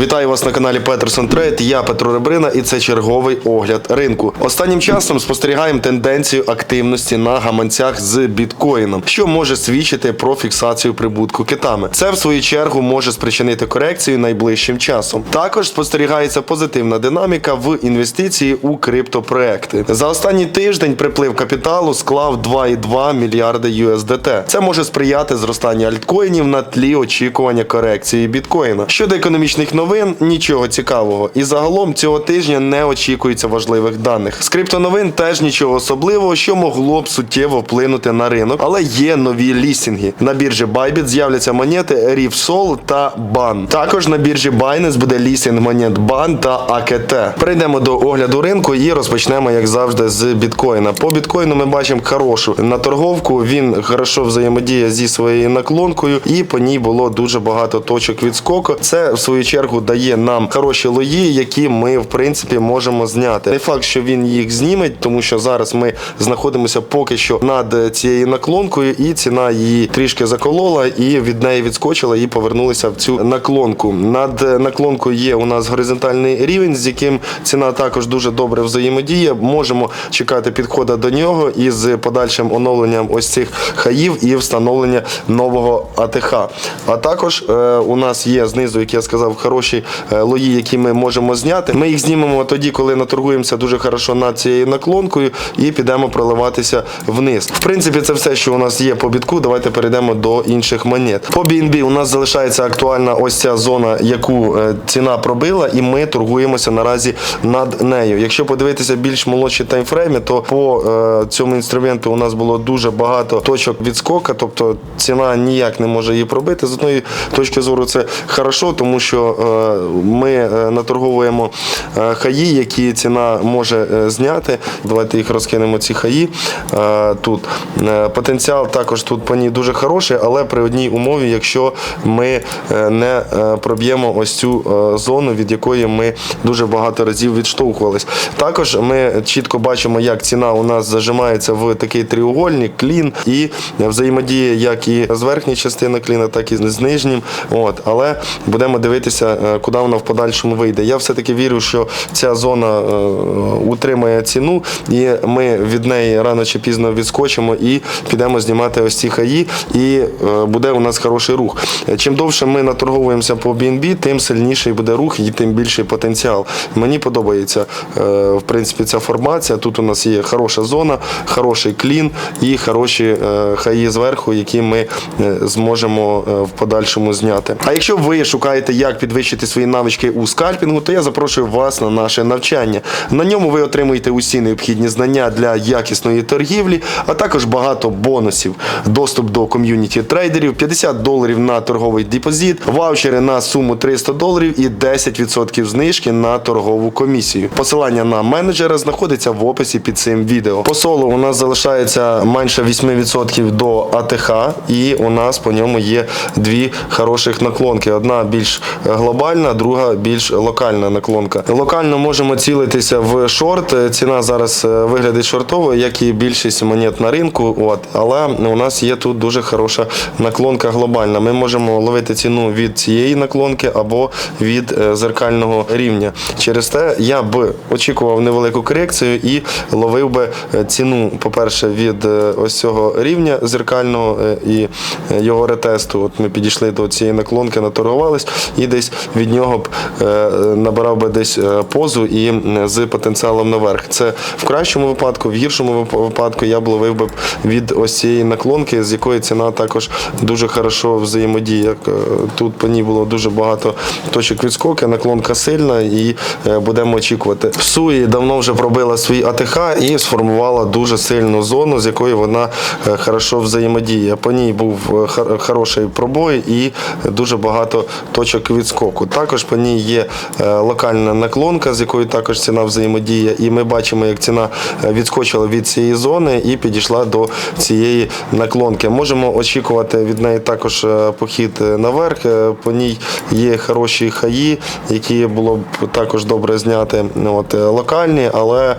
Вітаю вас на каналі Peterson Trade. Я Петро Ребрина і це черговий огляд ринку. Останнім часом спостерігаємо тенденцію активності на гаманцях з біткоїном, що може свідчити про фіксацію прибутку китами. Це в свою чергу може спричинити корекцію найближчим часом. Також спостерігається позитивна динаміка в інвестиції у криптопроекти. За останній тиждень приплив капіталу склав 2,2 мільярди USDT. Це може сприяти зростанню альткоїнів на тлі очікування корекції біткоїна. Щодо економічних новин, нічого цікавого. І загалом цього тижня не очікується важливих даних. З криптоновин теж нічого особливого, що могло б суттєво вплинути на ринок, але є нові лістінги. На біржі Bybit з'являться монети RIFSOL та BAN. Також на біржі Binance буде лістинг монет BAN та AKT. Перейдемо до огляду ринку і розпочнемо, як завжди, з біткоїна. По біткоїну ми бачимо хорошу наторговку. Він хорошо взаємодіє зі своєю наклонкою, і по ній було дуже багато точок відскоку. Це в свою чергу дає нам хороші лої, які ми в принципі можемо зняти. Не факт, що він їх зніме, тому що зараз ми знаходимося поки що над цією наклонкою, і ціна її трішки заколола, і від неї відскочила і повернулася в цю наклонку. Над наклонкою є у нас горизонтальний рівень, з яким ціна також дуже добре взаємодіє. Можемо чекати підходу до нього із подальшим оновленням ось цих хаїв і встановлення нового АТХ. А також е, у нас є знизу, як я сказав, хороші е, лої, які ми можемо зняти. Ми їх знімемо тоді, коли наторгуємося дуже хорошо над цією наклонкою, і підемо проливатися вниз. В принципі, це все, що у нас є по бітку. Давайте перейдемо до інших монет. По BNB у нас залишається актуальна ось ця зона, яку е, ціна пробила, і ми торгуємося наразі над нею. Якщо подивитися більш молодші таймфрейми, то по е, цьому інструменту у нас було дуже багато точок відскока, тобто ціна ніяк не може її пробити. З одної точки зору це хорошо, тому що ми е, наторговуємо е, хаї, які ціна може е, зняти. Давайте їх розкинемо. Ці хаї тут. Потенціал також тут по ній дуже хороший, але при одній умові, якщо ми не проб'ємо ось цю зону, від якої ми дуже багато разів відштовхувались. Також ми чітко бачимо, як ціна у нас зажимається в такий треугольник, клін, і взаємодіє як і з верхньої частини кліна, так і з нижнім. От, але будемо дивитися, куди вона в подальшому вийде. Я все-таки вірю, що ця зона е, утримає ціну, і ми від неї рано чи пізно відскочимо і підемо знімати ось ці хаї, і е, буде у нас хороший рух. Е, Чим довше ми наторговуємося по BNB, тим сильніший буде рух і тим більший потенціал. Мені подобається е, в принципі ця формація. Тут у нас є хороша зона, хороший клін і хороші е, хаї зверху, які ми е, зможемо е, в подальшому зняти. А якщо ви шукаєте, як підвищити свої навички у скальпінгу, то я запрошую вас на наше навчання. На ньому ви отримуєте усі необхідні знання для якісної торгівлі, а також багато бонусів: доступ до ком'юніті трейдерів, 50 доларів на торговий депозит, ваучери на суму 300 доларів і 10% знижки на торгову комісію. Посилання на менеджера знаходиться в описі під цим відео. По солу у нас залишається менше 8% до АТХ, і у нас по ньому є дві хороших наклонки. Одна більш глобальна, друга більш локальна наклонка. Локально можемо цілитися в шорт. Ціна зараз е, виглядить шортовою, як і більшість монет на ринку. От але у нас є тут дуже хороша наклонка глобальна. Ми можемо ловити ціну від цієї наклонки або від е, зеркального рівня. Через те я б очікував невелику корекцію і ловив би е, ціну, по-перше, від ось цього рівня зеркального і його ретесту. От ми підійшли до цієї наклонки, наторгувались, і десь від нього б е, набирав би десь е, позу і з потенціалом наверх. Це в кращому випадку, в гіршому випадку я б ловив би від ось цієї наклонки, з якої ціна також дуже хорошо взаємодіє. Е, Тут по ній було дуже багато точок відскоки, наклонка сильна і будемо очікувати. В Суї давно вже пробила свій АТХ і сформувала дуже сильну зону, з якої вона хорошо взаємодіє. По ній був хороший пробой і дуже багато точок відскоку. Також по ній є е, локальна наклонка, з якою також ціна взаємодіє. І ми бачимо, як ціна е, відскочила від цієї зони і підійшла до цієї наклонки. Можемо очікувати від неї також е, похід наверх. По ній є хороші хаї, які було б також добре зняти. Ну, От, локальні, але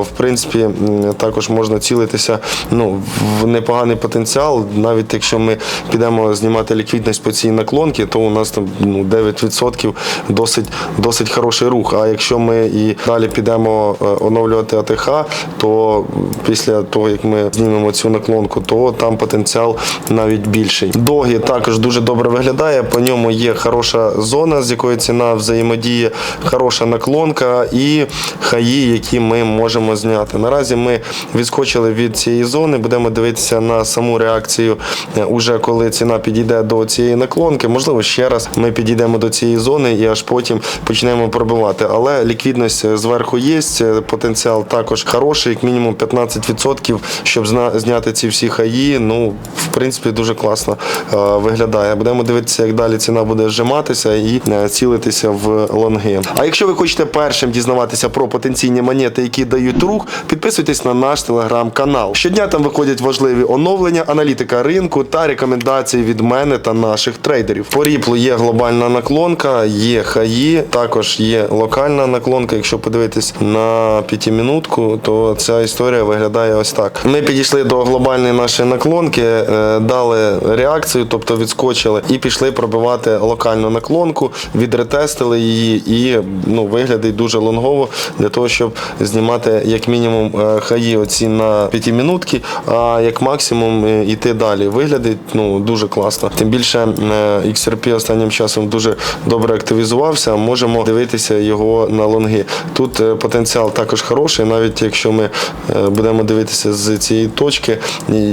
в принципі також можна цілитися ну, в непоганий потенціал. Навіть якщо ми підемо знімати ліквідність по цій наклонці, то у нас там ну, 15% досить, досить хороший рух. А якщо ми і далі підемо е, оновлювати АТХ, то після того, як ми знімемо цю наклонку, то там потенціал навіть більший. Догі також дуже добре виглядає. По ньому є хороша зона, з якої ціна взаємодіє, хороша наклонка і хаї, які ми можемо зняти. Наразі ми відскочили від цієї зони, будемо дивитися на саму реакцію, е, уже коли ціна підійде до цієї наклонки. Можливо, ще раз ми підійдемо до цієї зони і аж потім почнемо пробивати. Але ліквідність е, зверху є, е, потенціал також хороший, як мінімум 15%, щоб зняти ці всі хаї. Ну, в принципі, дуже класно е, виглядає. Будемо дивитися, як далі ціна буде зжиматися і цілитися в лонги. А якщо ви хочете першим дізнаватися про потенційні монети, які дають рух, підписуйтесь на наш телеграм-канал. Щодня там виходять важливі оновлення, аналітика ринку та рекомендації від мене та наших трейдерів. По ріплу є глобальна наклонка, є хаї, також є локальна наклонка. Якщо подивитись на п'ятимінутку, то ця історія виглядає ось так. Ми підійшли до глобальної нашої наклонки, е, дали реакцію, тобто відскочили, і пішли пробивати локальну наклонку, відретестили її, і ну виглядить дуже лонгово для того, щоб знімати як мінімум е, хаї оці на п'ятимінутки, а як максимум е, йти далі. Виглядить ну дуже класно. Тим більше XRP останнім часом дуже добре активізувався. Можемо дивитися його на лонги. Тут е, потенціал також хороший, навіть якщо ми е, будемо дивитися з цієї точки,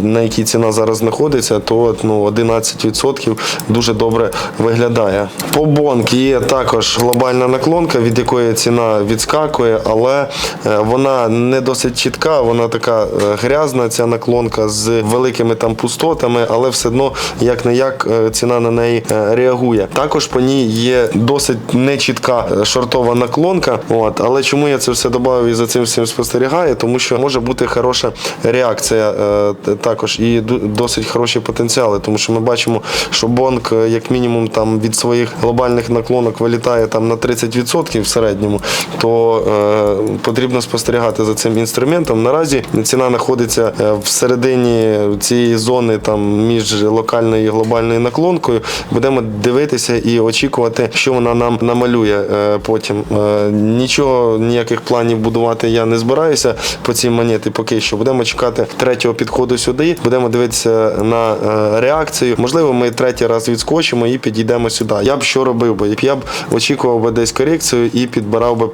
на якій ціна зараз знаходиться, то ну 11% дуже добре виглядає. По бонк є також глобальна наклонка, від якої ціна відскакує, але е, вона не досить чітка, вона така грязна, ця наклонка з великими там пустотами, але все одно як не як ціна на неї реагує. Також по ній є досить нечітка шортова наклонка. От, але чому я це все додав і за цим всім спостерігаю? Тому що може бути хороша реакція е, також і досить хороші потенціали, тому що ми бачимо, що Бонк е, як мінімум там від своїх глобальних наклонок вилітає там на 30% в середньому, то е, потрібно спостерігати за цим інструментом. Наразі ціна знаходиться е, всередині цієї зони там між локальною і глобальною наклонкою. Будемо дивитися і очікувати, що вона нам намалює е, потім. Е, Нічого, ніяких планів будувати я не збираюся по цій монеті поки що. Будемо чекати третього підходу сюди. Будемо дивитися на е, реакцію. Можливо, ми третій раз відскочимо і підійдемо сюди. Я б що робив би? Я б очікував би десь корекцію і підбирав би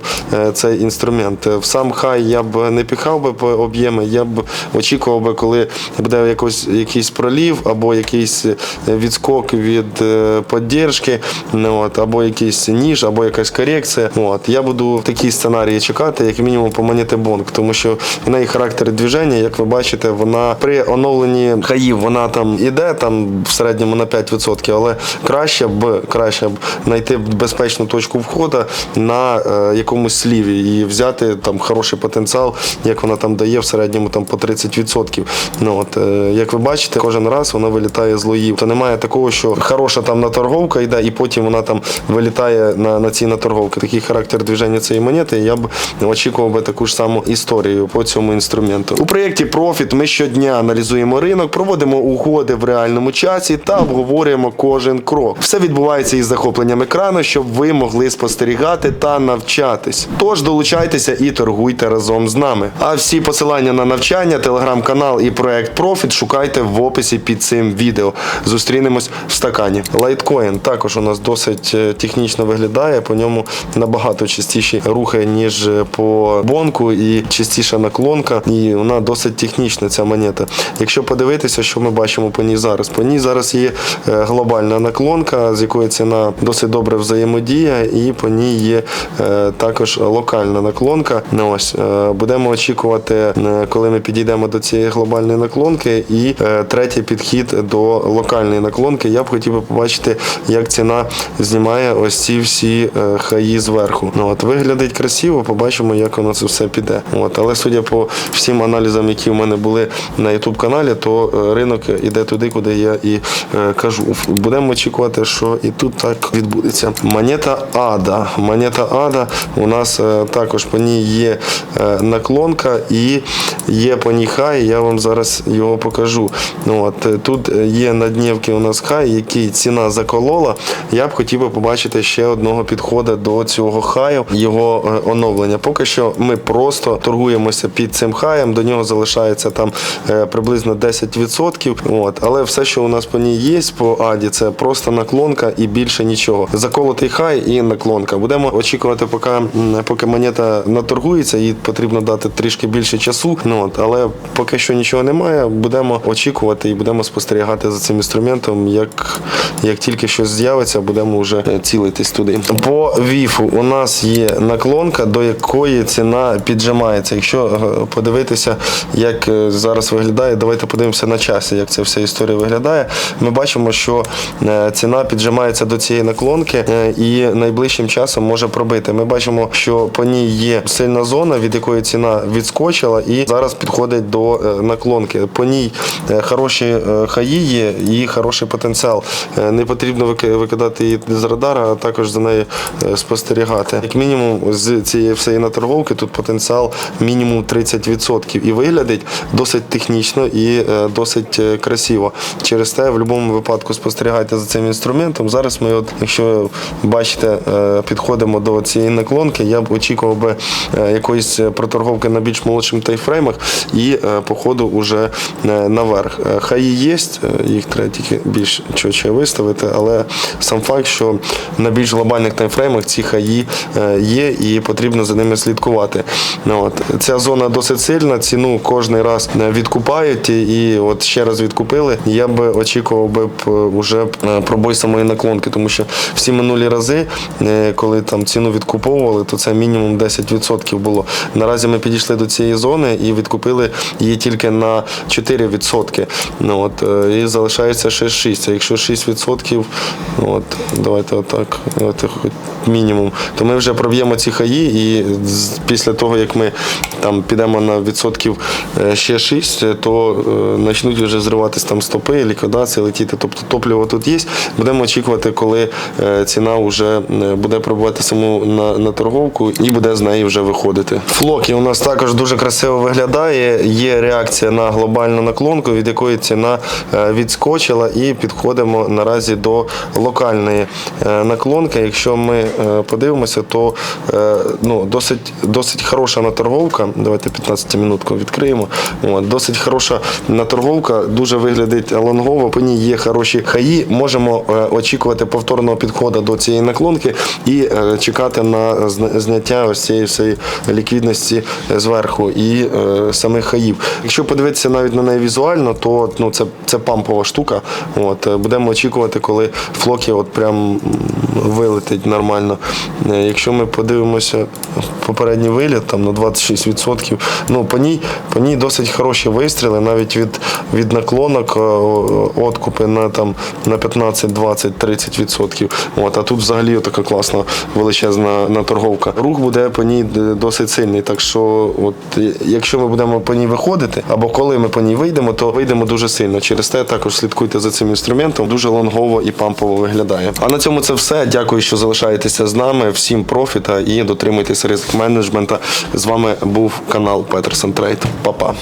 цей інструмент. В сам хай я б не піхав би по об'єми, я б очікував би, коли буде якось якийсь пролів або якийсь відскок від поддержки, ну, от, або якийсь ніж, або якась корекція. От. Я буду такі сценарії чекати, як мінімум по монеті Бонк, тому що в неї характер движення, як ви бачите, вона при оновленні хаїв вона там іде там в середньому на 5%, але краще б краще б знайти безпечну точку входу на е, якомусь сліві і взяти там хороший потенціал, як вона там дає в середньому там по 30%. Ну от е, як ви бачите, кожен раз вона вилітає з лоїв. То немає такого, що хороша там наторговка йде, і потім вона там вилітає на, на ці наторговки. Такий характер движення цієї монети. Я б очікував би таку ж саму історію по цьому інструменту. У проєкті Profit ми щодня аналізуємо ринок, проводимо угоди в реальному часі та обговорюємо кожен крок. Все відбувається із захопленням екрану, щоб ви могли спостерігати та навчатись. Тож долучайтеся і торгуйте разом з нами. А всі посилання на навчання, телеграм-канал і проект Profit шукайте в описі під цим відео. Зустрінемось в стакані. Лайткоін також у нас досить е, технічно виглядає. По ньому набагато частіші рухи, ніж е, по бонку, і частіша наклонка. І вона досить технічна ця монета. Якщо подивитися, що ми бачимо по ній зараз, по ній зараз є е, глобальна наклонка, з якої ціна досить добре взаємодіє, і по ній є також локальна наклонка. Ну, ось будемо очікувати, коли ми підійдемо до цієї глобальної наклонки, і третій підхід до локальної наклонки. Я б хотів би побачити, як ціна знімає ось ці всі е, хаї зверху. Ну от виглядить красиво, побачимо, як воно це все піде. От, але судя по всім аналізам, які в мене були на youtube каналі, то е, ринок іде туди, куди я і е, кажу. Будемо очікувати, що і тут так відбудеться. Монета Ада. Монета Ада у нас також по ній є наклонка і є по ній хай. Я вам зараз його покажу. Ну, от, тут є на днівки у нас хай, який ціна заколола. Я б б хотів би побачити ще одного підходу до цього хаю, його е, оновлення. Поки що ми просто торгуємося під цим хаєм. До нього залишається там е, приблизно 10%. От, але все, що у нас по ній є по аді, це просто наклонка і більше нічого. Заколотий хай і наклонка. Будемо очікувати, поки, поки монета наторгується, їй потрібно дати трішки більше часу. Ну от, але поки що нічого немає. Будемо очікувати і будемо спостерігати за цим інструментом. Як, як тільки щось з'явиться, будемо вже е, цілитись туди. По віфу у нас є наклонка, до якої ціна піджимається. Якщо е, подивитися, як е, зараз виглядає, давайте подивимося на часі, як ця вся історія виглядає. Ми бачимо, що ціна піджимається до цієї наклонки і найближчим часом може пробити. Ми бачимо, що по ній є сильна зона, від якої ціна відскочила, і зараз підходить до наклонки. По ній хороші хаї є і хороший потенціал. Не потрібно викидати її з радара, а також за нею е, спостерігати. Як мінімум, з цієї всієї наторговки тут потенціал мінімум 30% і виглядить досить технічно і е, досить е, красиво. Через те, в будь-якому випадку спостерігайте за цим інструментом. Зараз ми, от, якщо бачите, підходимо до цієї наклонки, я б очікував би якоїсь проторговки на більш молодшим тайфреймах і е, по ходу вже наверх. Е, Хаї є, їх треба тільки більш чоче виставити, але сам факт, що на більш глобальних таймфреймах ці хаї е, є і потрібно за ними слідкувати. Ну, от. Ця зона досить сильна, ціну кожен раз е, відкупають і от ще раз відкупили. Я би очікував би б е, пробой самої наклонки, тому що всі минулі рази, коли там ціну відкуповували, то це мінімум 10% було. Наразі ми підійшли до цієї зони і відкупили її тільки на 4%. Ну, от, і залишається ще 6. А якщо 6%, ну, от, давайте отак, давайте хоч мінімум, то ми вже проб'ємо ці хаї, і після того, як ми там підемо на відсотків е, ще 6, то е, почнуть вже зриватись там стопи, ліквідації, летіти. Тобто топливо тут є. Будемо очікувати, коли е, ціна вже е, буде пробувати саму на, на торговку і буде з неї вже виходити. Флокі у нас також дуже красиво виглядає. Є реакція на глобальну наклонку, від якої ціна е, відскочила, і підходимо наразі до локальної е, наклонки. Якщо ми е, подивимося, то е, ну, досить, досить хороша наторговка. Давайте 15 минутку відкриємо. От, досить хороша наторговка, дуже виглядить лонгово. По ній є хороші хаї. Можемо очікувати повторного підходу до цієї наклонки і чекати на зняття ось цієї всієї ліквідності зверху і самих хаїв. Якщо подивитися навіть на неї візуально, то ну, це, це пампова штука. От, будемо очікувати, коли флокі от прям м, вилетить нормально. Е, Якщо ми подивимося попередній виліт там на 26%, ну по ній, по ній досить хороші вистріли, навіть від, від наклонок е, откупи на там на 15, 20, 30%. От, а тут взагалі така класна величезна наторговка. Рух буде по ній е, досить сильний. Так що, от якщо ми будемо по ній виходити, або коли ми по ній вийдемо, то вийдемо дуже сильно. Через те також слідкуйте за цим інструментом. Дуже лонгово і пампово виглядає. А на цьому це все. Дякую, що залишаєтеся з нами. Всім профіта і дотримуйтесь ризик менеджмента. З вами був канал Петерсон Трейд. Па-па.